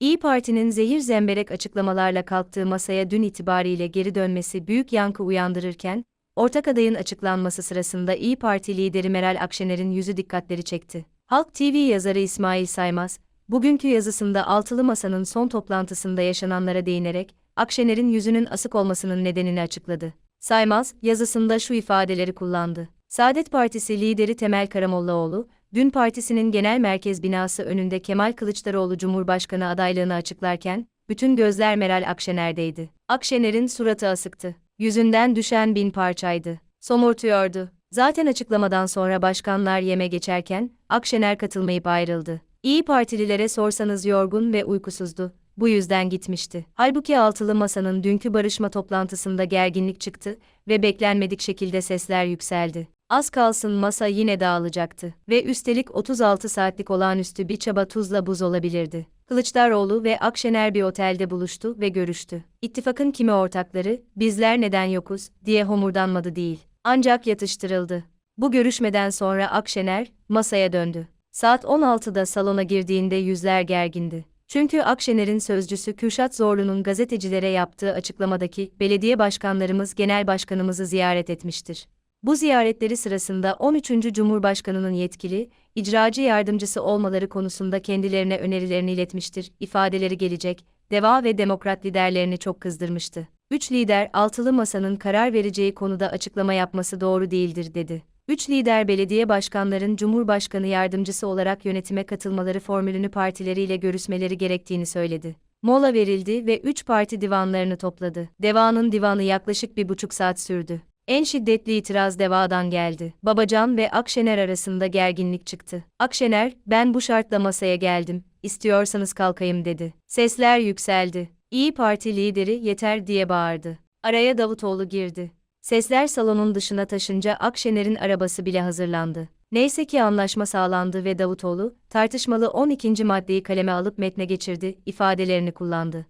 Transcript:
İyi Parti'nin zehir zemberek açıklamalarla kalktığı masaya dün itibariyle geri dönmesi büyük yankı uyandırırken, ortak adayın açıklanması sırasında İyi Parti lideri Meral Akşener'in yüzü dikkatleri çekti. Halk TV yazarı İsmail Saymaz, bugünkü yazısında Altılı Masa'nın son toplantısında yaşananlara değinerek, Akşener'in yüzünün asık olmasının nedenini açıkladı. Saymaz, yazısında şu ifadeleri kullandı. Saadet Partisi lideri Temel Karamollaoğlu, dün partisinin genel merkez binası önünde Kemal Kılıçdaroğlu Cumhurbaşkanı adaylığını açıklarken, bütün gözler Meral Akşener'deydi. Akşener'in suratı asıktı. Yüzünden düşen bin parçaydı. Somurtuyordu. Zaten açıklamadan sonra başkanlar yeme geçerken, Akşener katılmayıp ayrıldı. İyi Partililere sorsanız yorgun ve uykusuzdu. Bu yüzden gitmişti. Halbuki altılı masanın dünkü barışma toplantısında gerginlik çıktı ve beklenmedik şekilde sesler yükseldi. Az kalsın masa yine dağılacaktı ve üstelik 36 saatlik olağanüstü bir çaba tuzla buz olabilirdi. Kılıçdaroğlu ve Akşener bir otelde buluştu ve görüştü. İttifakın kimi ortakları, bizler neden yokuz, diye homurdanmadı değil. Ancak yatıştırıldı. Bu görüşmeden sonra Akşener, masaya döndü. Saat 16'da salona girdiğinde yüzler gergindi. Çünkü Akşener'in sözcüsü Kürşat Zorlu'nun gazetecilere yaptığı açıklamadaki belediye başkanlarımız genel başkanımızı ziyaret etmiştir. Bu ziyaretleri sırasında 13. Cumhurbaşkanının yetkili, icracı yardımcısı olmaları konusunda kendilerine önerilerini iletmiştir, ifadeleri gelecek, Deva ve Demokrat liderlerini çok kızdırmıştı. Üç lider, altılı masanın karar vereceği konuda açıklama yapması doğru değildir dedi. Üç lider belediye başkanların Cumhurbaşkanı yardımcısı olarak yönetime katılmaları formülünü partileriyle görüşmeleri gerektiğini söyledi. Mola verildi ve üç parti divanlarını topladı. Deva'nın divanı yaklaşık bir buçuk saat sürdü. En şiddetli itiraz Deva'dan geldi. Babacan ve Akşener arasında gerginlik çıktı. Akşener, ben bu şartla masaya geldim, istiyorsanız kalkayım dedi. Sesler yükseldi. İyi Parti lideri yeter diye bağırdı. Araya Davutoğlu girdi. Sesler salonun dışına taşınca Akşener'in arabası bile hazırlandı. Neyse ki anlaşma sağlandı ve Davutoğlu, tartışmalı 12. maddeyi kaleme alıp metne geçirdi, ifadelerini kullandı.